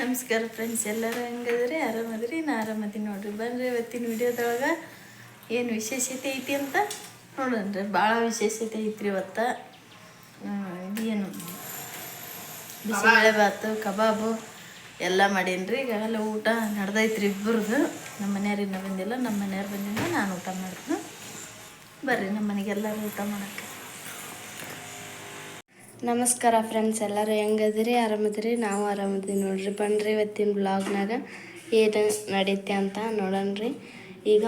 ನಮಸ್ಕಾರ ಫ್ರೆಂಡ್ಸ್ ಎಲ್ಲರೂ ಹೆಂಗದ್ರಿ ಆರಾಮದ್ರಿ? ನಾ ಆರಾಮದಿ ನೋಡ್ರಿ. ಬನ್ರಿ ಇವತ್ತಿನ ವಿಡಿಯೋದೊಳಗೆ ಏನು ವಿಶೇಷತೆ ಐತಿ ಅಂತ ನೋಡೋಣ್ರಿ. ಭಾಳ ವಿಶೇಷತೆ ಐತ್ರಿ ಇವತ್ತು. ಇದೇನು ಬಿಸಿಬೇಳೆ ಭಾತು ಕಬಾಬು ಎಲ್ಲ ಮಾಡೀನಿ ಎಲ್ಲ ಊಟ ನಡೆದೈತ್ರಿ ಇಬ್ಬರದು. ನಮ್ಮ ಮನೆಯವ್ರು ಬಂದಿಲ್ಲ. ನಮ್ಮ ಮನೆಯವ್ರು ಬಂದಿಲ್ಲ. ನಾನು ಊಟ ಮಾಡ್ತೀನಿ. ಬರ್ರಿ ನಮ್ಮ ಮನೆಗೆಲ್ಲರೂ ಊಟ ಮಾಡಕ್ಕೆ. ನಮಸ್ಕಾರ ಫ್ರೆಂಡ್ಸ್ ಎಲ್ಲರೂ ಹೆಂಗದಿರಿ ಆರಾಮದಿರಿ ನಾವು ಆರಾಮದಿರಿ ನೋಡ್ರಿ. ಬನ್ರಿ ಇವತ್ತಿನ ಬ್ಲಾಗ್ನಾಗ ಏನು ನಡೀತೆ ಅಂತ ನೋಡೋಣ್ರಿ ಈಗ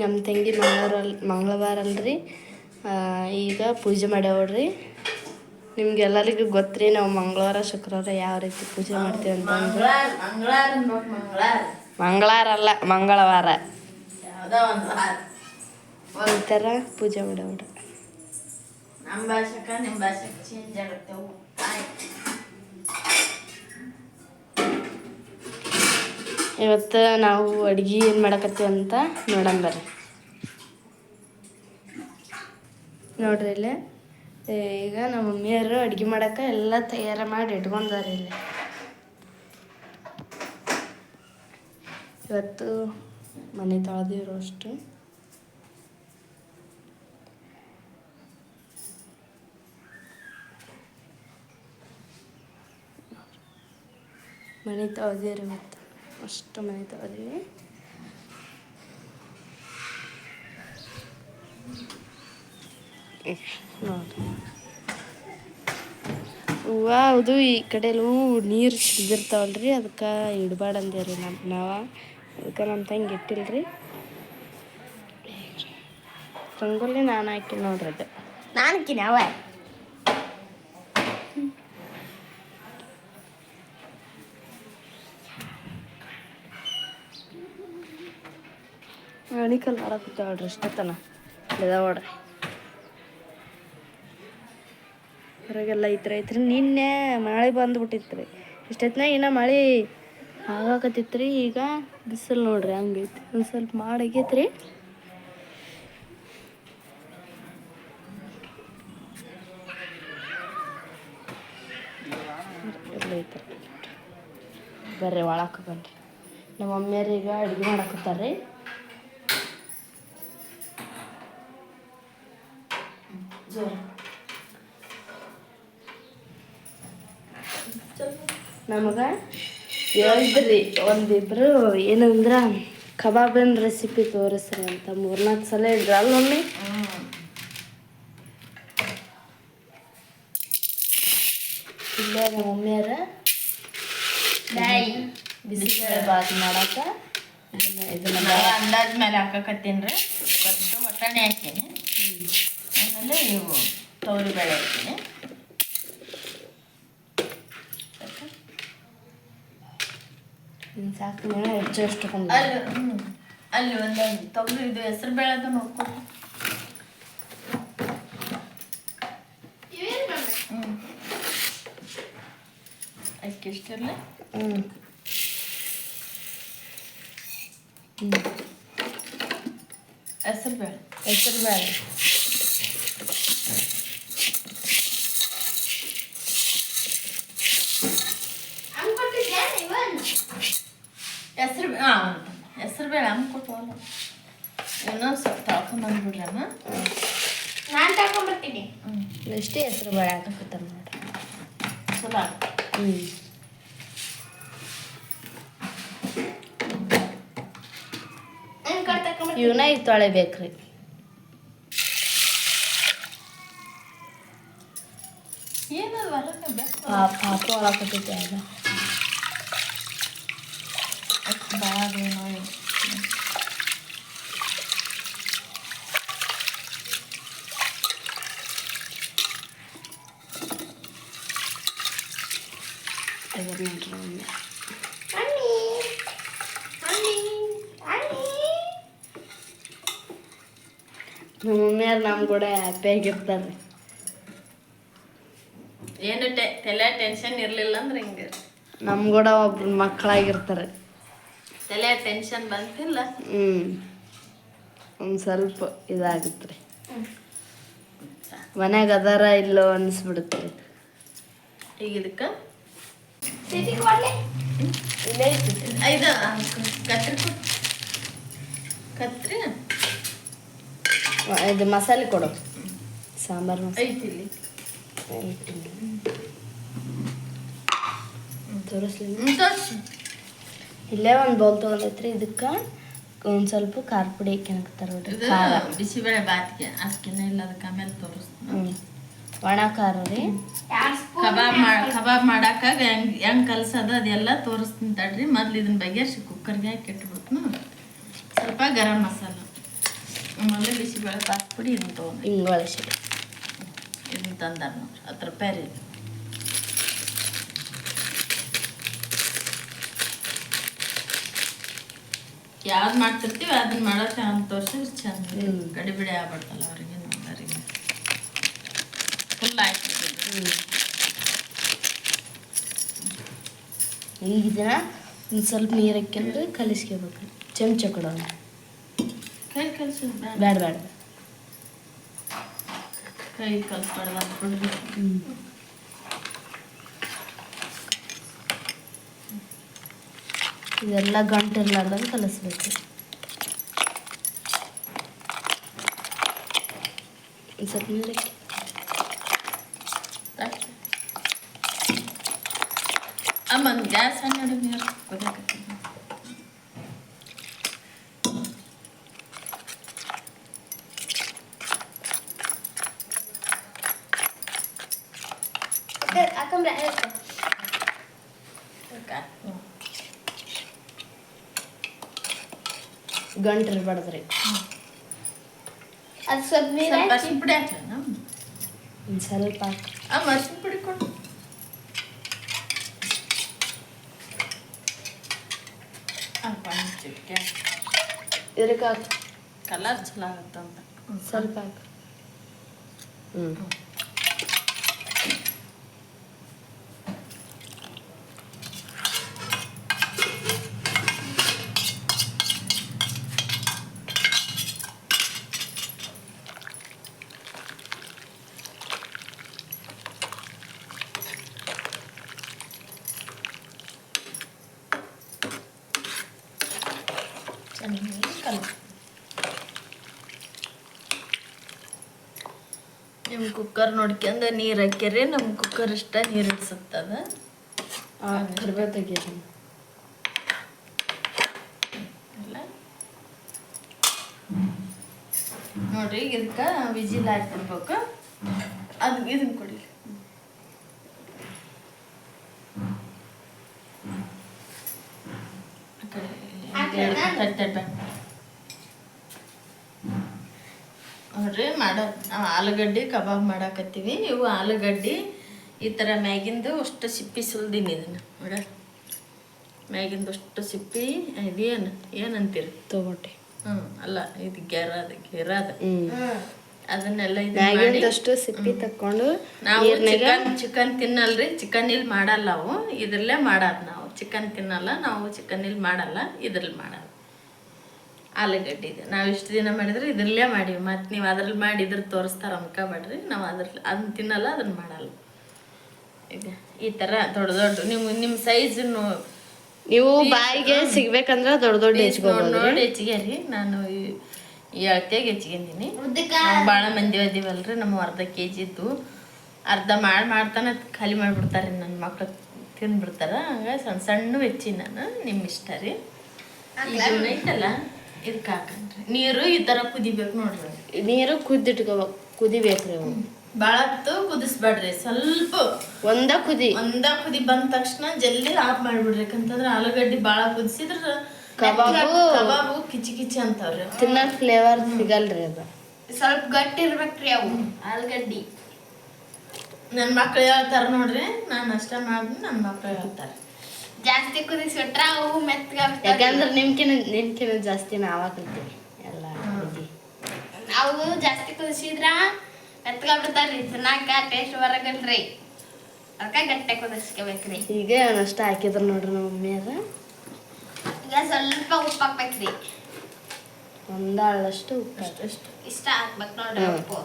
ನಮ್ಮ ತಂಗಿ ಮಂಗಳವಾರ ಮಂಗಳವಾರ ಅಲ್ರಿ ಈಗ ಪೂಜೆ ಮಾಡ್ಯಾವ್ರಿ. ನಿಮ್ಗೆಲ್ಲರಿಗೂ ಗೊತ್ತ್ರಿ ನಾವು ಮಂಗಳವಾರ ಶುಕ್ರವಾರ ಯಾವ ರೀತಿ ಪೂಜೆ ಮಾಡ್ತೀವಿ ಅಂತ ಮಂಗಳವಾರ ಅಲ್ಲ ಮಂಗಳವಾರ. ಈ ಥರ ಪೂಜೆ ಮಾಡ್ಯಾವ್ರಿ ಚೇಂಜ್. ಆಯ್ತು ಇವತ್ತು ನಾವು ಅಡ್ಗೆ ಏನು ಮಾಡಕತ್ತೀವಿ ಅಂತ ನೋಡೋಣ ಬರ್ರಿ. ನೋಡ್ರಿ ಇಲ್ಲಿ. ಈಗ ನಮ್ಮ ಮಮ್ಮಿಯವರು ಅಡ್ಗೆ ಮಾಡಕ್ಕೆ ಎಲ್ಲ ತಯಾರು ಮಾಡಿ ಇಟ್ಕೊಂಡಾರೆ ಇಲ್ಲಿ. ಇವತ್ತು ಮನೆ ತೊಳೆದಿರೋ ಅಷ್ಟು. ಮನೆ ರೀ ಮತ್ತು ಅಷ್ಟು ಮನೆ ತೊಳೆದಿವಿ ನೋಡಿರಿ ಹೂವು ಈ ಕಡೆಲೂ ನೀರು ಸಿದಿರ್ತಾವಲ್ರಿ ಅದಕ್ಕೆ ಇಡಬಾರ್ದು ರೀ ನಮ್ಮ ನಾವು. ಅದಕ್ಕೆ ನಮ್ಮ ತಂಗಿ ಇಟ್ಟಿಲ್ರಿ. ರಂಗೋಲಿ ನಾನು ಹಾಕಿ ನೋಡ್ರಿ ಅದು. ನಾನು ಹಾಕಿನ ಅಣಿಕಲ್ ಮಾಡಾಕತ್ತಾಳ್ರಿ ಇಷ್ಟತನ ಇದಾವಡ್ರಿ ಹೊರಗೆಲ್ಲ ಐತ್ರಿ ಐತ್ರಿ. ನಿನ್ನೆ ಮಳೆ ಬಂದ್ಬಿಟ್ಟಿತ್ರಿ. ಇಷ್ಟೊತ್ತಿನಾಗ ಇನ್ನ ಮಳೆ ಆಗಾಕತ್ತಿತ್ರಿ. ಈಗ ಬಿಸಿಲು ನೋಡ್ರಿ ಹಂಗೈತಿ. ಒಂದು ಸ್ವಲ್ಪ ಮಾಡಾಗೈತ್ರಿ ಬರ್ರಿ ಒಳಕ್ಕೆ ಬನ್ರಿ. ನಮ್ಮ ಮಮ್ಮಿಯರು ಈಗ ಅಡುಗೆ ಮಾಡಕತ್ತಾರ್ರಿ. ನಮಗೆ ಹೇಳಿದ್ರಿ ಒಂದಿಬ್ರು ಏನಂದ್ರ ಕಬಾಬಿನ ರೆಸಿಪಿ ತೋರಿಸ್ರಿ ಅಂತ ಮೂರ್ನಾಲ್ಕು ಸಲ ಇದ್ರಲ್ಲ ಅಲ್ಲೊಮ್ಮೆ ಇಲ್ಲೇ ನಮ್ಮ ಮಮ್ಮಿಯರ ಬಿಸಿಬೇಳೆ ಬಾತ್ ಮಾಡಾಕ. ಇದನ್ನ ಇದನ್ನ ನಾನು ಅಂದಾಜ್ ಮೇಲೆ ಹಾಕಕತ್ತೀನಿ ರೀ. ಫಸ್ಟು ಹಾಕೀನಿ. ಆಮೇಲೆ ಇವು ತೊಗರಿ ಬೇಳೆ ಹಾಕ್ತೀನಿ ಇನ್ನು ಸಾಕು ಮೇಳ ಹೆಚ್ಚು ಎಷ್ಟು ಕೊಂಡ್ ಅಲ್ಲಿ ಹ್ಞೂ ಅಲ್ಲಿ ಒಂದೊಂದು ತೊಗರಿ ಇದು ಹೆಸರು ಬೇಳೆ ಅದು ನೋಡ್ಕೊಂಡು ಹ್ಞೂ ಅಕ್ಕಿ ಇಷ್ಟಿರಲಿ ಹ್ಞೂ ಹ್ಞೂ ಹೆಸರು ಬೇಳೆ ಹೆಸರು ಬೇಳೆ ಸ್ವಲ್ಪ ತೊಳ್ಕೊಂಬಂದ್ಬಿಡ್ರಿ ಅಮ್ಮ ನಾನು ತಗೊಂಡ್ಬರ್ತೀನಿ ಹ್ಞೂ ಇಷ್ಟೇ ಹೆಸರು ಬೇಳೆ ಹಾಕಕತ್ತಾರ ನೋಡ್ರಿ ಚಲೋ ಆಗುತ್ತೆ. ಹ್ಞೂ ನನ್ನ ಕಡೆ ತಗೊಂಡ್ಬರ್ತೀನಿ ಇವನ್ನ ಈಗ ತೊಳೆಬೇಕ್ರಿ ಏನದು ಹೊರಗೆ ಬೇಕು ಪಾಪ ಪಾಪ ಒಳಕತ್ತೈತಿ ಆಗ ಭಾಳ ಏನೋ ತೆಗೆದು ನೋಡ್ರಿ ಒಮ್ಮೆ ಅನ್ನಿ ಅನ್ನಿ ಅನ್ನಿ ನಮ್ಮ ನಮ್ಮ ಕೂಡ ಹ್ಯಾಪಿಯಾಗಿರ್ತಾರೆ ಏನು ಟೆ ತಲೆ ಟೆನ್ಷನ್ ಇರಲಿಲ್ಲ ಅಂದ್ರೆ ಹಿಂಗೆ? ನಮ್ಮ ಕೂಡ ಒಬ್ರು ಮಕ್ಕಳಾಗಿರ್ತಾರೆ. ತಲೆ ಟೆನ್ಷನ್ ಬಂತಿಲ್ಲ? ಹ್ಞೂ ಒಂದು ಸ್ವಲ್ಪ ಇದಾಗುತ್ತೆ. ರೀ ಮನ್ಯಾಗ ಅದಾರ ಇಲ್ಲೋ ಅನಿಸ್ಬಿಡುತ್ತೆ. ರೀ ಈಗ ಇದಕ್ಕೆ? ಇಲ್ಲೇ ಕತ್ರಿ ಕತ್ರಿ? ಇದು ಮಸಾಲೆ ಕೊಡು. ಸಾಂಬಾರು ಮಸಾಲೆ. ಇಲ್ಲಿ. ತೋರಿಸ್ಲಿ. ಹ್ಮ್, ತೋರ್ಸು. ಇಲ್ಲೇ ಒಂದು ಬೌಲ್ ತೊಗೊಂಡೈತ್ರಿ ಇದಕ್ಕೆ ಒಂದು ಸ್ವಲ್ಪ ಖಾರ ಪುಡಿ ಹಾಕ್ಯನಕ್ತಾರ ನೋಡ್ರಿ ಖಾರ. ಬಿಸಿಬೇಳೆ ಬಾತ್ಗೆ ಅದ್ಕಿನ ಇಲ್ಲ ಅದಕ್ಕೆ ಆಮೇಲೆ ತೋರಿಸ್ತೀನಿ ಹ್ಞೂ ಒಣ ಖಾರ ರೀ. ಕಬಾಬ್ ಮಾಡಿ ಕಬಾಬ್ ಮಾಡಾಕಾಗ ಹೆಂಗ್ ಹೆಂಗ್ ಕಲ್ಸದ ಅದೆಲ್ಲ ತೋರಿಸ್ತೀನಿ ತಡ್ರಿ. ಮೊದ್ಲು ಇದನ್ನ ಬಗೆಹರಿಸಿ ಕುಕ್ಕರ್ಗೆ ಹಾಕಿ ಇಟ್ಬಿಟ್ಟು ಸ್ವಲ್ಪ ಗರಂ ಮಸಾಲ. ಆಮೇಲೆ ಬಿಸಿಬೇಳೆ ಪುಡಿ ಇದನ್ನ ತೊಗೊಂಡು. ಹಿಂಗೆ ಒಳಸಿ ಇದನ್ನ ತಂದಾರ ನೋಡ್ರಿ ಹತ್ತು ರೂಪಾಯಿ ರೀ. ಯಾವ್ದು ಮಾಡ್ತಿರ್ತೀವಿ ಅದನ್ನ ಮಾಡೋಕೆ ಅಂತ ತೋರಿಸಿದ್ರೆ ಚಂದ. ಗಡಿಬಿಡಿ ಆಗ್ಬಿಡ್ತಲ್ಲ ಅವ್ರಿಗೆ ನಮ್ಮವರಿಗೆ ಫುಲ್ ಆಯ್ತು ಈಗ ಇದನ್ನ ಒಂದು ಸ್ವಲ್ಪ ನೀರು ಹಾಕ್ಯಂದ್ರೆ ಕಲಿಸ್ಕೋಬೇಕು. ಚಮಚ ಕೊಡೋಣ. ಕೈ ಕಲ್ಸು ಬೇಡ. ಬೇಡ ಕೈ ಕಲ್ಸ್ಬಾರ್ದು ಅಂದ್ಬಿಡ್ರಿ ಹ್ಞೂ ಇದೆಲ್ಲ ಗಂಟು ಇರ್ಲಾರ್ದಂಗೆ ಕಲಿಸ್ಬೇಕು ಸ್ವಲ್ಪ ನೀರು ಹಾಕಿ ಅಮ್ಮ ಗ್ಯಾಸ್ ನೋಡಿ ನೀರು ಗಂಟು ಇರಬಾರ್ದು ರೀ ಅದು ಸ್ವಲ್ಪ ನೀರು ಸ್ವಲ್ಪ ಹಾಕಿ. ಅರ್ಶಿನ ಪುಡಿ ಹಾಕ್ಲನ? ಒಂದು ಸ್ವಲ್ಪ ಹಾಕಿ. ಅಮ್ಮ ಅರ್ಶಿನ ಪುಡಿ ಕೊಡು. ಅಪ್ಪ ಚಿಕ್ಕ ಇದಕ್ಕೆ ಹಾಕಿ. ಕಲರ್ ಚಲೋ ಆಗುತ್ತಂತ. ಸ್ವಲ್ಪ ಹಾಕಿ. ಹ್ಞೂ ಚೆನ್ನಾಗಿ ಕಲ ನಿಮ್ಮ ಕುಕ್ಕರ್ ನೋಡ್ಕೊಂಡು ನೀರು ಹಾಕ್ಯರಿ ನಮ್ಮ ಕುಕ್ಕರ್ ಇಷ್ಟ ನೀರು ಇಡ್ಸುತ್ತದ ತೆಗಿಯೋದು ಎಲ್ಲ ನೋಡ್ರಿ ಈಗ ಇದಕ್ಕೆ ವಿಜಿಲ್ ಹಾಕ್ಬಿಡ್ಬೇಕು. ಅದು ಇದನ್ನ ಕೊಡಿ. ಆ ಕಡೆ ಎರಡು ತಟ್ಟೆ ಮಾಡೋ ನಾವು ಆಲೂಗಡ್ಡೆ ಕಬಾಬ್ ಮಾಡಾಕತ್ತೀವಿ. ಇವು ಆಲೂಗಡ್ಡೆ ಈ ಥರ ಮ್ಯಾಗಿಂದು ಅಷ್ಟು ಸಿಪ್ಪಿ ಸುಲ್ದೀನಿ ಇದನ್ನು. ನೋಡ. ಮ್ಯಾಗಿಂದು ಅಷ್ಟು ಸಿಪ್ಪಿ ಇದೇನು ಏನಂತೀರಿ? ತೊಗೊಟ್ಟೆ ಹ್ಞೂ ಅಲ್ಲ ಇದು ಗೆರದ ಗೆರದ ಅದನ್ನೆಲ್ಲ ಇದು ಸಿಪ್ಪಿ ತಕ್ಕೊಂಡು ನಾವು ಚಿಕನ್ ಚಿಕನ್ ತಿನ್ನಲ್ರಿ ಚಿಕನ್ ಇಲ್ಲಿ ಮಾಡಲ್ಲ ನಾವು ಇದ್ರಲ್ಲೇ ಮಾಡೋದು ನಾವು. ಚಿಕನ್ ತಿನ್ನಲ್ಲ ನಾವು ಚಿಕನ್ ಇಲ್ಲಿ ಮಾಡಲ್ಲ ಇದ್ರಲ್ಲಿ ಮಾಡೋದು ಆಲೂಗಡ್ಡೆ ಇದೆ ನಾವು ಇಷ್ಟು ದಿನ ಮಾಡಿದ್ರೆ ಇದ್ರಲ್ಲೇ ಮಾಡೀವಿ. ಮತ್ತು ನೀವು ಅದ್ರಲ್ಲಿ ಮಾಡಿ ಇದ್ರ ತೋರಿಸ್ತಾರ ಅನ್ಕೋಬೇಡ್ರಿ ನಾವು ಅದ್ರಲ್ಲಿ ಅದನ್ನ ತಿನ್ನಲ್ಲ ಅದನ್ನ ಮಾಡಲ್ಲ. ಈಗ ಈ ಥರ ದೊಡ್ಡ ದೊಡ್ಡ ನಿಮ್ಮ ನಿಮ್ಮ ಸೈಜನ್ನು ನೀವು ಬಾಯಿಗೆ ಸಿಗ್ಬೇಕಂದ್ರೆ ದೊಡ್ಡ ದೊಡ್ಡ ನೋಡಿ ಹೆಚ್ಚಿಗೆ ನಾನು ಈ- ಅಳತೆಗೆ ಹೆಚ್ಚಿಗೆಂದಿನಿ ಭಾಳ ಮಂದಿ ಅದೀವಲ್ರಿ ನಮ್ಮ ಅರ್ಧ ಕೆ ಜಿ ಇದ್ದು. ಅರ್ಧ ಮಾಡಿ ಮಾಡ್ತಾನೆ ಖಾಲಿ ಮಾಡಿಬಿಡ್ತಾರೆ ನನ್ನ ಮಕ್ಳು. ತಿಂದ್ಬಿಡ್ತಾರೆ. ಹಂಗಾಗಿ ಸಣ್ಣ ಸಣ್ಣ ಹೆಚ್ಚಿ ನಾನು ನಿಮ್ಮ ಇಷ್ಟ ರೀ. ಇದನ್ನ ಐತಲ್ಲ? ಇದಕ್ಕೆ ನೀರು ಈ ಥರ ಕುದಿಬೇಕು ನೋಡ್ರಿ ನೀರು ಕುದ್ದಿಟ್ಕೋಬೇಕು ಕುದಿಬೇಕ್ರಿ ಅವು ಭಾಳತ್ತು ಕುದಿಸ್ಬೇಡ್ರಿ ಸ್ವಲ್ಪ. ಒಂದ ಕುದಿ. ಒಂದ ಕುದಿ ಬಂದ ತಕ್ಷಣ ಜಲ್ದಿ ಆಫ್ ಮಾಡ್ಬಿಡ್ರಿ ಯಾಕಂತಂದ್ರೆ ಆಲೂಗಡ್ಡಿ ಭಾಳ ಕುದಿಸಿದ್ರ ಕಬಾಬು. ಕಬಾಬು ಕಿಚಿ ಕಿಚಿ ಅಂತಾವ್ರಿ. ತಿನ್ನಕ್ ಫ್ಲೇವರ್ ಸಿಗಲ್ರಿ ಅದು. ಸ್ವಲ್ಪ ಗಟ್ಟಿ ಇರ್ಬೇಕ್ರಿ ಅವು. ಆಲೂಗಡ್ಡಿ. ನನ್ನ ಮಕ್ಳು ಹೇಳ್ತಾರ ನೋಡ್ರಿ ನಾನು ಅಷ್ಟ ಮಾಡಿದ್ನಿ ನನ್ನ ಮಕ್ಳು ಹೇಳ್ತಾರೆ. ಜಾಸ್ತಿ ಕುದಿಸ್ಬಿಟ್ರ ಅವು ಮೆತ್ತಗ ಯಾಕಂದ್ರೆ ನಿಮ್ಕಿನ ನಿಮ್ಕಿನ ಜಾಸ್ತಿ ನಾವ ಕಲ್ತೀವಿ ಎಲ್ಲ ಅವು ಜಾಸ್ತಿ ಕುದಿಸಿದ್ರ ಮೆತ್ತಗಾಗ್ಬಿಡ್ತಾವ್ರಿ ತಿನ್ನಾಕ ಟೇಸ್ಟ್ ಬರಗಲ್ರಿ ಅದಕ್ಕೆ ಗಟ್ಟೆ ಕುದಿಸ್ಕೋಬೇಕ್ರಿ. ಈಗ ಅಷ್ಟ ಹಾಕಿದ್ರು ನೋಡ್ರಿ ನಮ್ಮ ಮಮ್ಮಿಯರ ಈಗ ಸ್ವಲ್ಪ ಉಪ್ಪು ಹಾಕ್ಬೇಕ್ರಿ. ಒಂದಾಳಷ್ಟು ಉಪ್ಪು ಹಾಕಿ. ಇಷ್ಟ ಹಾಕ್ಬೇಕು ನೋಡ್ರಿ ಹ್ಮ್. ಉಪ್ಪು.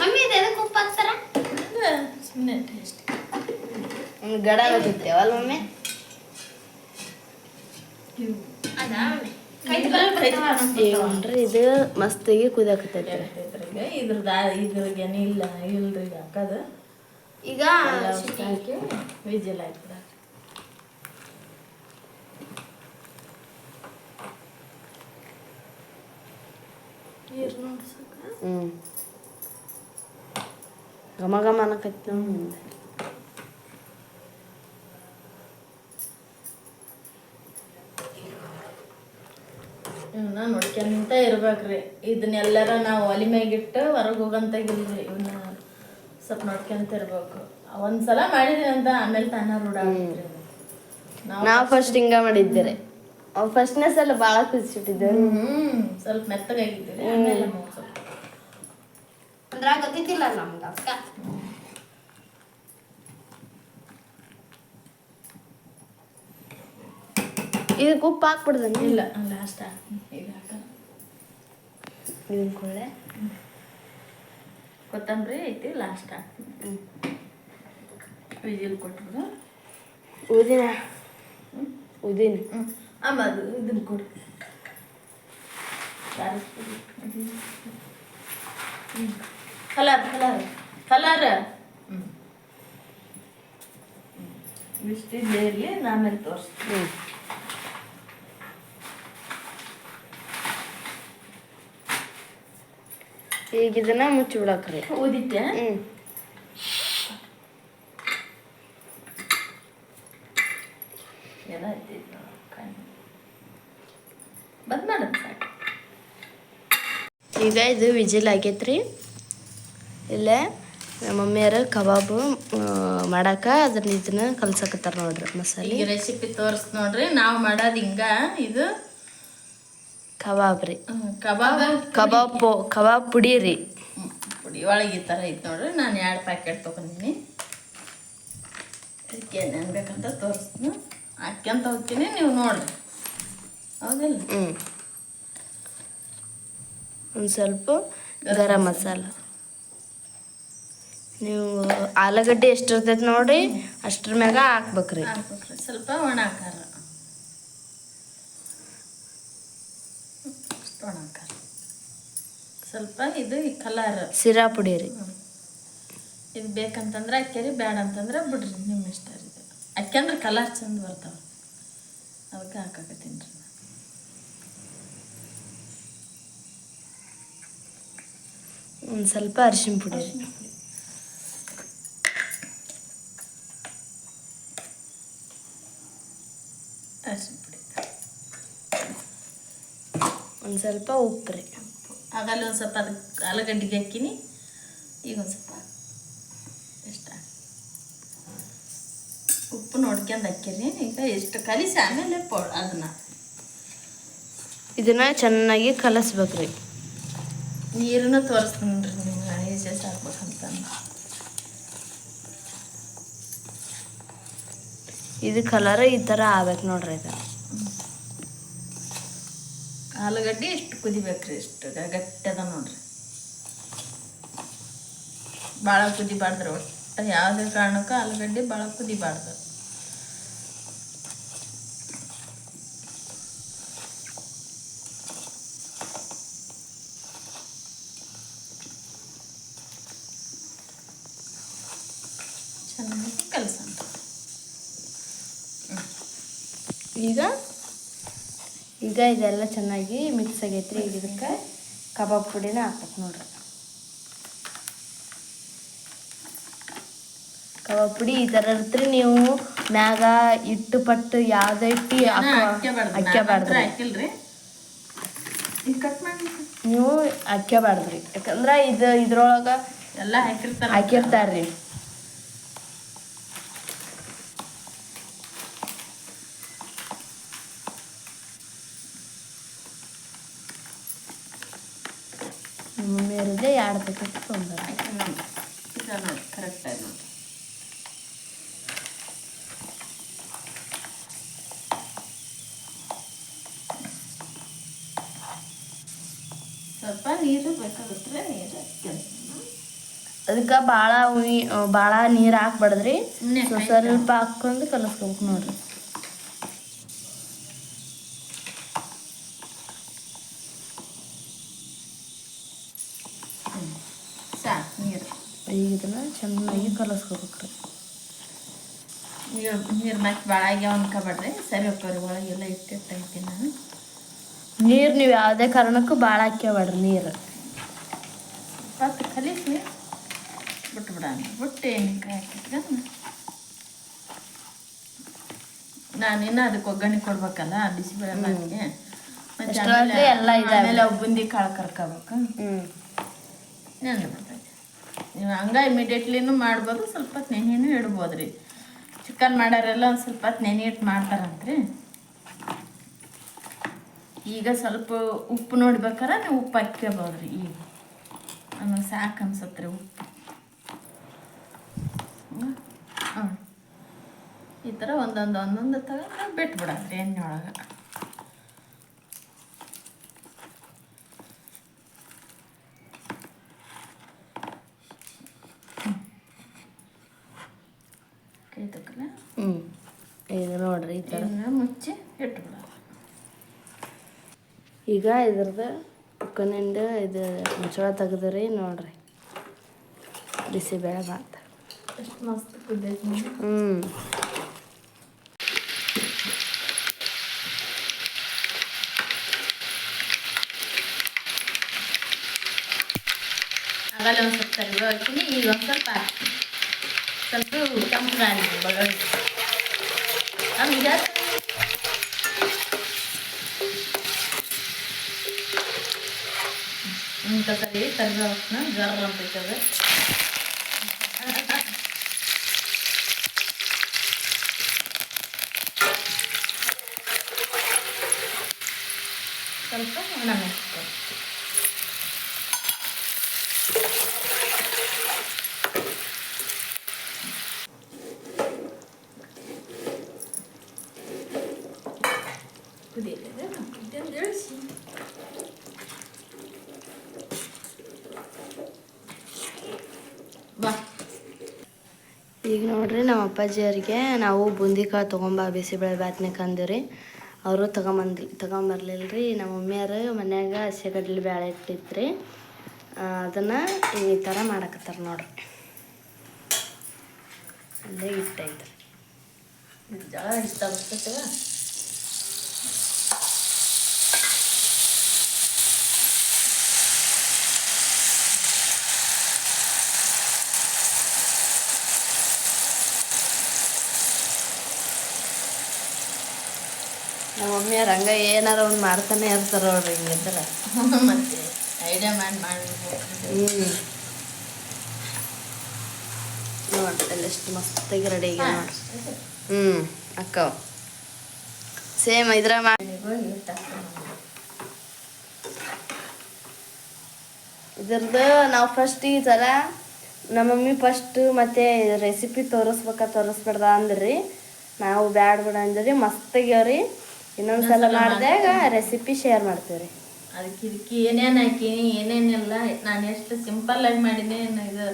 ಮಮ್ಮಿ ಇದು ಎದಕ್ಕೆ ಉಪ್ಪು ಹಾಕ್ತಾರ? ಸುಮ್ಮನೆ ಟೇಸ್ಟ್ ಗಡ ಗೊತ್ತಿತ್ತೇವ ಅಲ್ಲ ಮಮ್ಮಿ ಅದಾ ಕೈತ್ ಬರಲ್ಲ ಬರ್ತಾವ. ಈಗ ನೋಡ್ರಿ ಇದು ಮಸ್ತಾಗಿ ಇದ್ರಾಗ ಇದ್ರದ್ದು ಇಲ್ಲ ಇಲ್ರಿ ಈಗ ಹಾಕೋದು. ಈಗ ಎಲ್ಲ ಹಾಕಿ ವಿಜಿಲ್ ಹ್ಞೂ ಘಮ ಘಮ ಅನ್ನಕೈತಿ ನಾವು ಇವನ್ನ ನೋಡ್ಕೊಂತ ಇರ್ಬೇಕ್ರಿ. ಇದನ್ನೆಲ್ಲರ ನಾವು ಒಲಿ ಮ್ಯಾಗಿಟ್ಟು ಹೊರಗೆ ಹೋಗಂತಾಗಿಲ್ರಿ ಇವನ್ನ ಸ್ವಲ್ಪ ನೋಡ್ಕೊಂತ ಇರ್ಬೇಕು. ಒಂದ್ಸಲ ಮಾಡಿದ್ರಿ ಅಂತ ಆಮೇಲೆ ತಾನ ರೂಢ ನಾವು ನಾವು ಫಸ್ಟ್ ಹಿಂಗ ಮಾಡಿದ್ದೀರಿ. ಅವ್ ಫಸ್ಟ್ನೇ ಸಲ ಭಾಳ ಕುದಿಸಿಟ್ಟಿದ್ದೇವೆ ಹ್ಮ್ ಸ್ವಲ್ಪ ಮೆತ್ತಗಾಗಿದ್ದೀರಿ. ಆಮೇಲೆ ಸ್ವಲ್ಪ ಅಂದ್ರ ಗೊತ್ತಿದ್ದಿಲ್ಲ ನಮ್ಗ ಅಕ್ಕ ಇದಕ್ಕೆ ಉಪ್ಪು ಹಾಕ್ಬಿಡ್ದನಿ? ಇಲ್ಲ ಲಾಸ್ಟ್ ಹಾಕೋಣ ಇದನ್ನ ಕೊಳ್ಳೆ ಕೊತ್ತಂಬರಿ ಐತಿ ಲಾಸ್ಟ್ ಹಾಕ್ತೀನಿ ವಿಜಿಲ್ ಕೊಟ್ಬಿಡು. ಉದಿನ ಉದಿನ ಹ್ಞೂ ಅಮ್ಮ ಅದು ಇದನ್ನು ಕೊಡು. Colour colour colour. ಇಷ್ಟಿದ್ದೇ ಇರಲಿ ನಾಮೇಲೆ ತೋರಿಸ್ತೀನಿ. ಈಗ ಇದನ್ನ ಮುಚ್ಚಿ ಬಿಡಕ್ರಿ. ಓದಿಟ್ಟೆ ಹ್ಞೂ ಎಲ್ಲ ಐತಿ ಬಂದ್ ಮಾಡೋದು ಸಾಕು. ಈಗ ಇದು ವಿಜಿಲ್ ಆಗೈತ್ರಿ. ಇಲ್ಲೇ ನಮ್ಮ ಮಮ್ಮಿಯರು ಕಬಾಬು ಮಾಡಾಕ ಅದನ್ನ ಇದನ್ನ ಕಲ್ಸಕತ್ತಾರ ನೋಡ್ರಿ ಮಸಾಲೆ. ರೆಸಿಪಿ ತೋರಿಸ್ ನೋಡ್ರಿ ನಾವು ಮಾಡೋದು ಹಿಂಗ ಇದು ಕಬಾಬ್ ರೀ. ಕಬಾಬ್? ಕಬಾಬ್ ಪೋ ಕಬಾಬ್ ಪುಡಿ ರೀ. ಪುಡಿ ಒಳಗೆ ಈ ಥರ ಐತೆ ನೋಡ್ರಿ. ನಾನು ಎರಡು ಪ್ಯಾಕೆಟ್ ತೊಗೊಂಡಿನಿ. ಅದಕ್ಕೆ ಏನೇನು ಬೇಕಂತ ತೋರಿಸ್ತೀನಿ. ಹಾಕ್ಯಂತ ಹೋಗ್ತೀನಿ ನೀವು ನೋಡಿರಿ. ಹೌದಿಲ್ಲ? ಹ್ಞೂ ಒಂದು ಸ್ವಲ್ಪ ಗರಂ ಮಸಾಲ. ನೀವು ಆಲೂಗಡ್ಡೆ ಎಷ್ಟು ಇರ್ತೈತೆ ನೋಡ್ರಿ ಅಷ್ಟ್ರ ಮ್ಯಾಗ ಹಾಕ್ಬೇಕ್ರಿ. ಸ್ವಲ್ಪ ಒಣ ಖಾರ. ಅಷ್ಟು ಒಣ ಖಾರ ಸ್ವಲ್ಪ ಇದು ಈ ಕಲರ್ ಸಿರಾ ಪುಡಿ ರೀ. ಇದು ಬೇಕಂತಂದ್ರೆ ಅಕ್ಕಿರಿ ಬೇಡ ಅಂತಂದ್ರೆ ಬಿಡ್ರಿ ನಿಮ್ಮ ಇಷ್ಟ ರೀ ಇದು. ಅಕ್ಕಿ ಅಂದ್ರೆ ಕಲರ್ ಚಂದ ಬರ್ತಾವ. ಅದಕ್ಕೆ ಹಾಕಾಕತ್ತೀನಿ ರೀ. ಒಂದು ಸ್ವಲ್ಪ ಅರಿಶಿನ ಪುಡಿ ರೀ ಅರಿಶಿನ ಪುಡಿ ಒಂದು ಸ್ವಲ್ಪ ಉಪ್ಪು ರೀ ಆಗಲ್ಲ ಒಂದು ಸ್ವಲ್ಪ ಅದಕ್ಕೆ ಆಲೂಗಡ್ಡೆಗೆ ಹಾಕಿನಿ. ಈಗ ಒಂದು ಸ್ವಲ್ಪ ಇಷ್ಟ. ಉಪ್ಪು ನೋಡ್ಕೊಂಡು ಹಾಕಿರಿ. ಈಗ ಎಷ್ಟು ಕಲಿಸಿ ಆಮೇಲೆ ಪೌ ಅದನ್ನ. ಇದನ್ನ ಚೆನ್ನಾಗಿ ಕಲಸ್ಬೇಕ್ರಿ. ನೀರನ್ನು ತೋರಿಸ್ತೀನಿ ರೀ ನಿಮ್ಗೆ. ಎಷ್ಟೆಷ್ಟು ಹಾಕ್ಬೇಕಂತ ಇದು ಕಲರ್ ಈ ಥರ ಆಗ್ಬೇಕು ನೋಡ್ರಿ ಇದು ಆಲೂಗಡ್ಡೆ ಇಷ್ಟು ಕುದಿಬೇಕ್ರಿ ಇಷ್ಟು ಗಟ್ಟಿ ಅದ ನೋಡ್ರಿ. ಭಾಳ ಕುದಿಬಾರ್ದ್ರಿ ಒಟ್ಟು ಯಾವುದೇ ಕಾರಣಕ್ಕೂ ಆಲೂಗಡ್ಡೆ ಭಾಳ ಕುದಿಬಾರ್ದು. ಚೆನ್ನಾಗಿ ಕಲಸೋಣ. ಈಗ ಈಗ ಇದೆಲ್ಲ ಚೆನ್ನಾಗಿ ಮಿಕ್ಸ್ ಆಗೈತ್ರಿ. ಈಗ ಇದಕ್ಕೆ ಕಬಾಬ್ ಪುಡಿನ ಹಾಕ್ಬೇಕು ನೋಡ್ರಿ. ಕಬಾಬ್ ಪುಡಿ ಈ ಥರ ಇರ್ತ್ರಿ ನೀವು ಮ್ಯಾಗ ಇಟ್ಟು ಪಟ್ಟು ಯಾವುದೇ ಇಟ್ಟು ಹಾಕ್ಯಬಾರ್ದ್ರಿ ನೀವು ಹಾಕ್ಯಬಾರ್ದ್ರಿ ಯಾಕಂದ್ರೆ ಇದು ಇದ್ರೊಳಗೆ ಎಲ್ಲ ಹಾಕಿರ್ತಾರೆ. ಹಾಕಿರ್ತಾರ್ರಿ ನಮ್ಮ ಮಮ್ಮಿಯರಿಗೆ ಎರಡು ಪ್ಯಾಕೆಟ್ ತೊಗೊಂಡ್ರ ಈಗ ನೋಡಿ ಕರೆಕ್ಟ್ ಆಗಿ ನೋಡಿ ಹಾಕ್ಯಂತೀನಿ ಭಾಳ ಉಯಿ ಭಾಳ ನೀರು ಹಾಕ್ಬಾರ್ದ್ರಿ. ಸ್ವಲ್ಪ ಹಾಕೊಂಡು ಕಲಸ್ಕೊಬೇಕು ನೋಡ್ರಿ. ಈಗ ಇದನ್ನ ಚೆನ್ನಾಗಿ ಕಲಸ್ಕೋಬೇಕ್ರಿ. ನೀರು ನೀರು ಮತ್ತೆ ಭಾಳ ಆಗ್ಯಾವ ಅನ್ಕೋಬೇಡ್ರಿ. ಸರಿ ಹೋಗ್ರಿ ಒಳಗೆಲ್ಲ ಇಟ್ಟಿರ್ತೈತಿ ನಾನು. ನೀರು ನೀವು ಯಾವುದೇ ಕಾರಣಕ್ಕೂ ಭಾಳ ಹಾಕ್ಯಬೇಡ್ರಿ ನೀರು. ಮತ್ತು ಕಲಿಸಿ ಬಿಟ್ಬಿಡೋಣ ಬಿಟ್ಟು ಎಣ್ಣೆಕಾಯಿ ಹಾಕಿಟ್ಕೊಂಡು ನಾನು ಇನ್ನೂ ಅದಕ್ಕೆ ಒಗ್ಗರಣೆ ಕೊಡ್ಬೇಕಲ್ಲ ಬಿಸಿಬೇಳೆ ಬಾತಿಗೆ ಮತ್ತೆ ಆಮೇಲೆ- ಎಲ್ಲ. ಆಮೇಲೆ ಬುಂದಿ ಕಾಳು ಕರ್ಕೋಬೇಕು. ಹ್ಞೂ ನೆನೆ ಬಿಡ್ತೈತೆ ನೀವು ಹಂಗ ಇಮಿಡಿಯೇಟ್ಲಿನೂ ಮಾಡ್ಬೋದು ಸ್ವಲ್ಪ ಹೊತ್ತು ನೆನೆನೂ ಇಡ್ಬೋದು ರೀ ಚಿಕನ್ ಮಾಡೋರೆಲ್ಲ ಒಂದು ಸ್ವಲ್ಪ ಹೊತ್ತು ನೆನೆ ಇಟ್ಟು ಮಾಡ್ತಾರಂತ್ರಿ. ಈಗ ಸ್ವಲ್ಪ ಉಪ್ಪು ನೋಡ್ಬೇಕಾರೆ ನೀವು ಉಪ್ಪು ಹಾಕ್ಕೋಬೋದ್ರಿ ಈಗ. ಆಮೇಲೆ ಸಾಕು ಅನ್ಸತ್ತೆ ರೀ ಉಪ್ಪು. ಹಾಂ ಈ ಥರ ಒಂದೊಂದು ಒಂದೊಂದು ತಗೊಂಡು ಬಿಟ್ಬಿಡತ್ರಿ ಎಣ್ಣೆ ಒಳಗೆ ಹ್ಞೂ ನೋಡ್ರಿ ಈ ಥರ ಮುಚ್ಚಿ ಇಟ್ಬಿಡೋದು. ಈಗ ಇದ್ರದ್ದು ಉಕ್ಕನಿಂದ ಇದು ಮುಚ್ಚಳ ತೆಗೆದ್ರಿ ನೋಡ್ರಿ. ಬಿಸಿಬೇಳೆ ಭಾತ್. ಎಷ್ಟು ಮಸ್ತ್. ಹ್ಞೂ ಆಗಲ್ಲ ಒಂದು ಸ್ವಲ್ಪ ಕರಿಬೇವು ಹಾಕಿನಿ ಈಗ ಒಂದು ಸ್ವಲ್ಪ ಹಾಕ್ತೀನಿ ಸ್ವಲ್ಪ ಕೆಂಪಗಾನಿ ಬೆಳ್ಳುಳ್ಳಿ ಹಂಗೆ ಇಂಥ ಕರಿ ಕರಿಬೇವು ಹಾಕ್ನ ಜರ್ರ ಅಂತೈತದೆ ಸ್ವಲ್ಪ ಒಣ ಮೆಣಸಿನ್ಕಾಯಿ ಬಾ ಈಗ ನೋಡ್ರಿ ನಮ್ಮ ಅಪ್ಪಾಜಿ ಅವರಿಗೆ ನಾವು ಬೂಂದಿಕಾಳು ತೊಗೊಂಬ ಬಿಸಿಬೇಳೆ ಬಾತ್ನಾಗ ಅಂದಿರಿ ಅವರು ತಗೊಂಬಂದ್ ತಗೊಂಬರ್ಲಿಲ್ಲ ರೀ ನಮ್ಮ ಮಮ್ಮಿಯವರು ಮನ್ಯಾಗ ಹಸಿಗಡ್ಲಿ ಬೇಳೆ ಇಟ್ಟಿತ್ರಿ ಅದನ್ನು ಈ ಥರ ಮಾಡಕತ್ತಾರ ನೋಡ್ರಿ. ಅಲ್ಲೇ ಇಟ್ಟೈತೆ ಜಳ ಇಷ್ಟ ನಮ್ಮ ಮಮ್ಮಿಯವ್ರು ಹಂಗೆ ಏನಾರ ಒಂದು ಮಾಡ್ತಾನೆ ಇರ್ತಾರ ಅವ್ರು ಹಿಂಗಿದ್ರೆ ಮತ್ತೆ ಐಡಿಯಾ ಮಾಡಿ ಮಾಡಿ ಹ್ಞೂ ಅಲ್ಲಿ ಎಷ್ಟು ಮಸ್ತಾಗಿ ರೆಡಿ ಆಗ್ಯಾವ ನೋಡ್ರಿ ಹ್ಞೂ ಅಕ್ಕ. ಸೇಮ್ ಇದ್ರ ಮಾಡಿ ಇದ್ರದ್ದು ನಾವು ಫಸ್ಟ್ ಈ ಥರ ನಮ್ಮ ಮಮ್ಮಿ ಫಸ್ಟ್ ಮತ್ತೆ ರೆಸಿಪಿ ತೋರಿಸ್ಬೇಕ ತೋರಿಸ್ಬೇಡ್ದ ಅಂದ್ರಿ. ನಾವು ಬ್ಯಾಡ್ಬಿಡ ಬಿಡ ಅಂದ್ರಿ ಮಸ್ತಾಗ್ಯಾವ್ರಿ. ಇನ್ನೊಂದ್ಸಲ ಮಾಡಿದಾಗ ರೆಸಿಪಿ ಶೇರ್ ಮಾಡ್ತೀವಿ ಅದಕ್ಕೆ ಇದಕ್ಕೆ ಏನೇನು ಹಾಕೀನಿ ಏನೇನೆಲ್ಲ ನಾನು ಎಷ್ಟು ಸಿಂಪಲ್ ಆಗಿ ಮಾಡಿದ್ದೆ ಏನು ಇದು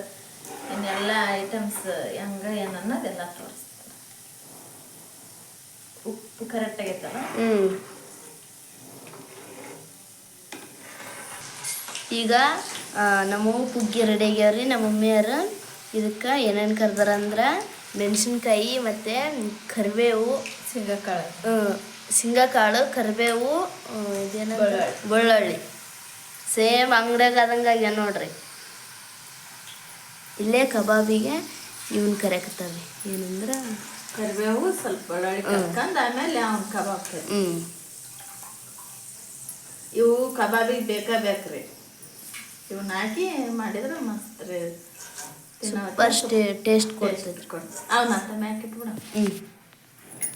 ಏನೆಲ್ಲ ಐಟಮ್ಸ್ ಹೆಂಗ ಏನನ್ನೋದೆಲ್ಲ ತೋರಿಸ್ತಾರೆ ತೋರಿಸ್ತೀನಿ. ಉಪ್ಪು ಕರೆಕ್ಟ್ ಆಗೈತಲ್ಲ? ಹ್ಞೂ ಈಗ ನಮ್ಮವ್ವ ನಮ್ಮ ಪುಗ್ಗಿ ರೆಡಿ ರೀ ನಮ್ಮ ಮಮ್ಮಿಯವರು ಇದಕ್ಕೆ ಏನೇನು ಕರ್ದಾರಂದ್ರೆ ಮೆಣಸಿನ್ಕಾಯಿ ಮತ್ತು ಕರಿಬೇವು. ಸಿಂಗಕಾಳು ಶೇಂಗಾಕಾಳು ಕರಿಬೇವು ಇದೇನು ಬೆಳ್ಳುಳ್ಳಿ. ಸೇಮ್ ಅಂಗಡಿಯಾಗ ಆದಂಗೆ ನೋಡ್ರಿ. ಇಲ್ಲೇ ಕಬಾಬಿಗೆ ಇವನ್ ಕರೆಕ್ತಾವೆ ಏನಂದ್ರೆ? ಕರಿಬೇವು ಸ್ವಲ್ಪ ಬೆಳ್ಳುಳ್ಳಿ ಕರ್ಕೊಂಡು ಆಮೇಲೆ ಅವ್ನ ಕಬಾಬ್ ಹ್ಞೂ ಇವು ಕಬಾಬಿಗೆ ಬೇಕಾ ಬೇಕ್ರಿ ಇವನ್ನ ಹಾಕಿ ಮಾಡಿದ್ರೆ ಮಸ್ತ್ ರೀ. ಫಸ್ಟ್ ಟೇಸ್ಟ್ ಕೊಡ್ತೈತಿ. ಅವನ್ನ ಮ್ಯಾಕ್ ಇಟ್ಬಿಡ ಹ್ಞೂ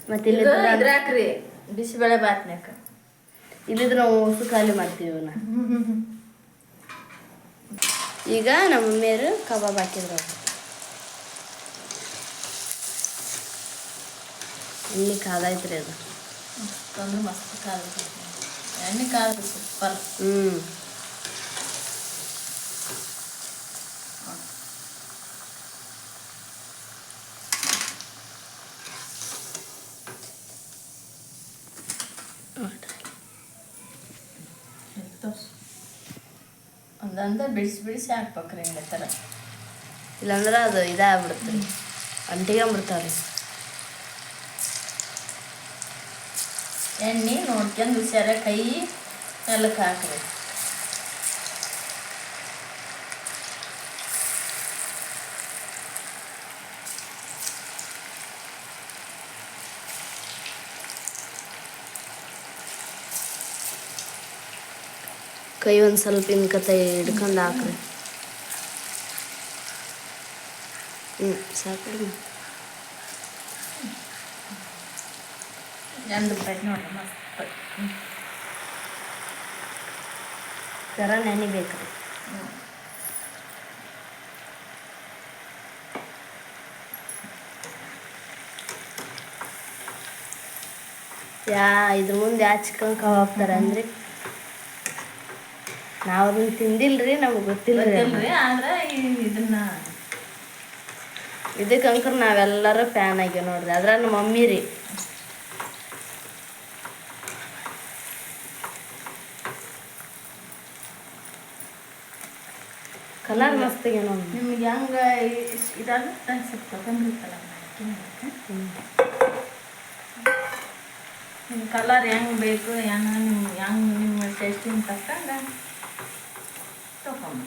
ಮತ್ತೆ ಇಲ್ಲಿ ಇದ್ರಾಕ್ರಿ. ಬಿಸಿಬೇಳೆ ಬಾತ್ನ್ಯಾಕ ಇಲ್ಲಿದ್ರೆ ನಾವು ಉಸು ಖಾಲಿ ಮಾಡ್ತೀವಿ ಇವನ್ನ ಈಗ ನಮ್ಮ ಮಮ್ಮಿಯರು ಕಬಾಬ್ ಹಾಕಿದ್ರು ಇಲ್ಲಿ ಕಾದೈತ್ರಿ ಅದು. ಮಸ್ತ್ ಕಾಲ ಎಣ್ಣೆ ಕಾಲ ಸೂಪರ್. ಹ್ಞೂ ಒಂದಂದ್ರೆ ಬಿಡಿಸಿ ಬಿಡಿಸಿ ಹಾಕ್ಬೇಕ್ರಿ ಹಿಂಗೆ ಥರ. ಇಲ್ಲಾಂದ್ರೆ ಅದು ಇದಾಗ್ಬಿಡುತ್ತೆ ರೀ. ಅಂಟಿಗೊಂಬಿಡ್ತಾವೆ ರೀ ಎಣ್ಣೆ ನೋಡ್ಕೊಂಡು ಹುಷಾರ ಕೈ ನೆಲಕ್ಕೆ ಹಾಕ್ರಿ. ಕೈ ಒಂದು ಸ್ವಲ್ಪ ಇನ್ಕತೆ ಹಿಡ್ಕೊಂಡು ಹಾಕ್ರಿ. ಹ್ಞೂ ಸಾಕು ಎಂದು ಬಿಟ್ಟೈತೆ ನೋಡ್ರಿ ಮಸ್ತ್. ಹ್ಮ್. ಜರ ನೆನಿಬೇಕು ಯಾ, ಇದ್ರ ಮುಂದೆ ಯಾ ಚಿಕನ್ ಕಬಾಬ್ ಥರ ಅಂದ್ರಿ? ನಾವು ಅದನ್ನ ತಿಂದಿಲ್ರಿ ನಮ್ಗೆ ಗೊತ್ತಿಲ್ಲ ರೀ ಆದ್ರೆ ಇದನ್ನ ಇದಕ್ಕಂಕ್ರ ಅಂಕರ್ ನಾವೆಲ್ಲರೂ ಫ್ಯಾನ್ ಆಗ್ಯಾವ ನೋಡ್ರಿ. ಅದ್ರ ನಮ್ಮ ಮಮ್ಮಿ ರೀ. ಕಲರ್ ಮಸ್ತ್ ಆಗ್ಯಾವ ನಿಮ್ಗೆ ಹೆಂಗೆ ಇದಾಗುತ್ತೆ ಸ್ವಲ್ಪ ತೊಗೊಂಡಿರ್ತಲ್ಲ ನಿಮ್ಮ ಕಲರ್ ಹೆಂಗ್ ಬೇಕು ಹೆಂಗೆ ನಿಮ್ಮ ಹೆಂಗ್ ನಿಮ್ಮ ಟೇಸ್ಟಿನ ತಕ್ಕಂಗೆ ತಗೊಂಡು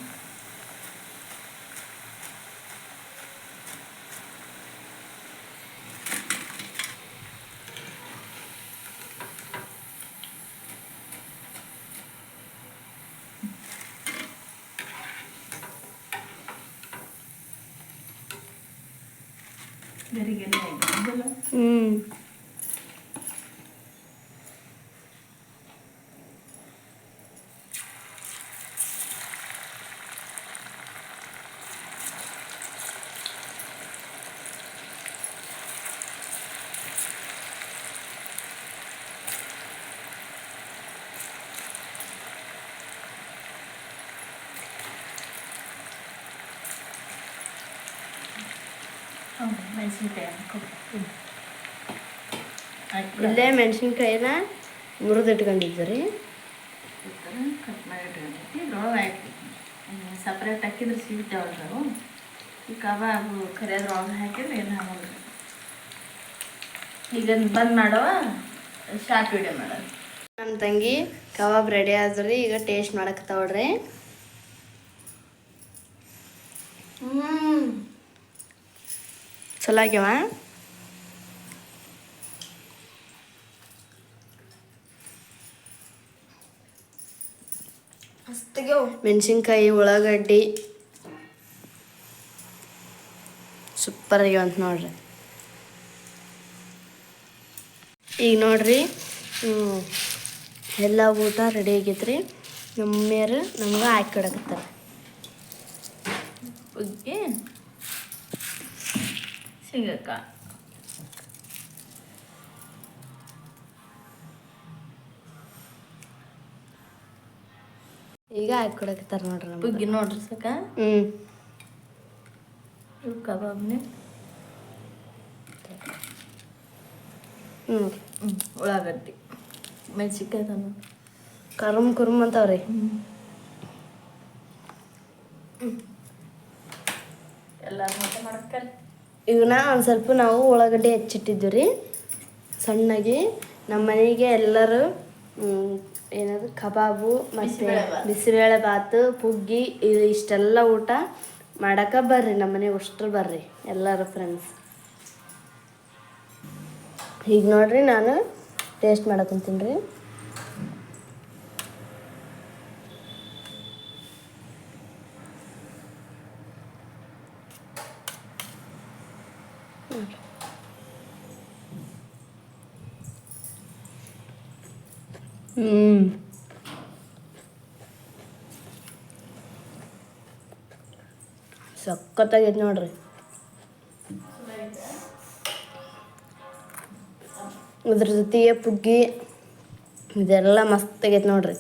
ಗರಿಗೆಲ್ಲ ಇದೆಲ್ಲ ಹ್ಞೂ ಹೌದು ಮೆಣಸಿನ್ಕಾಯಿ. ಹಾಕೋ ಇಲ್ಲೇ ಮೆಣಸಿನ್ಕಾಯಿನ ಮುರಿದು ಇಟ್ಕೊಂಡಿದ್ದು ರೀ ಕಟ್ ಮಾಡಿ ಇಟ್ಕೊಂಡೈತಿ ಇದ್ರೊಳಗೆ ಹಾಕಿ ಸಪ್ರೇಟ್ ಹಾಕಿದ್ರೆ ಸಿಗುತ್ತೆ ಅವು ಈ ಕಬಾಬು ಕರಿಯೋದ್ರೊಳಗೆ ಹಾಕಿದ್ರೆ ಏನು ಹಾಕೋದು? ಈಗ ಬಂದ್ ಮಾಡವ ಶಾರ್ಟ್ ವಿಡಿಯೋ ಮಾಡೋದು. ನಮ್ಮ ತಂಗಿ ಕಬಾಬ್ ರೆಡಿ ಆದ್ರಿ ಈಗ ಟೇಸ್ಟ್ ಮಾಡಕ್ಕೆ ತಗೊಳ್ರಿ ಹ್ಞೂ ಚಲೋ ಆಗ್ಯಾವ ಮೆಣಸಿನ್ಕಾಯಿ ಉಳ್ಳಾಗಡ್ಡಿ. ಸೂಪರ್ ಆಗ್ಯಾವಂತ ನೋಡ್ರಿ. ಈಗ ನೋಡ್ರಿ ಎಲ್ಲ ಊಟ ರೆಡಿ ಆಗೈತ್ರಿ. ನಮ್ಮ ಮಮ್ಮಿಯರು ನಮ್ಗೆ ಹಾಕಿ ಕೊಡಕತ್ತಾರ. ಸಿಗಕ್ಕ ಈಗ ಹಾಕಿ ಕೊಡಕತ್ತಾರ ನೋಡ್ರಿ ಬುಗ್ಗಿ ನೋಡ್ರಿ ಸಕ? ಹ್ಞೂ ಇವು ಹ್ಮ್. ಹ್ಞೂ ಹ್ಞೂ ಉಳ್ಳಾಗಡ್ಡಿ. ಮೆಣಸಿನ್ಕಾಯಿ ತಾನು ಕರುಮ್ ಕುರುಮ್ ಅಂತಾವ್ರಿ. ಎಲ್ಲ ಮತ್ತೆ ಮಾಡಕ್ಕೆ ಇವನ್ನ ಒಂದು ಸ್ವಲ್ಪ ನಾವು ಉಳ್ಳಾಗಡ್ಡಿ ಹೆಚ್ಚಿಟ್ಟಿದ್ವಿ ರೀ ಸಣ್ಣಗೆ. ನಮ್ಮ ಮನೆಗೆ ಎಲ್ಲರೂ ಏನದು, ಕಬಾಬು ಮತ್ತು ಬಿಸಿಬೇಳೆ ಬಾತು ಪುಗ್ಗಿ ಇದು ಇಷ್ಟೆಲ್ಲ ಊಟ ಮಾಡಕ್ಕೆ ಬರ್ರಿ ನಮ್ಮ ಮನೆಗೆ ಅಷ್ಟ್ರು ಬರ್ರಿ, ಎಲ್ಲರೂ ಫ್ರೆಂಡ್ಸ್ ಈಗ ನೋಡ್ರಿ ನಾನು ಟೇಸ್ಟ್ ಮಾಡಕ್ಕಂತೀನಿ ರೀ ಹ್ಞೂ ಸಖತ್ತಾಗೈತೆ ನೋಡ್ರಿ. ಇದ್ರ ಜೊತೆಗೆ ಪುಗ್ಗಿ ಇದೆಲ್ಲ ಮಸ್ತ್ ಆಗೈತೆ ನೋಡ್ರಿ.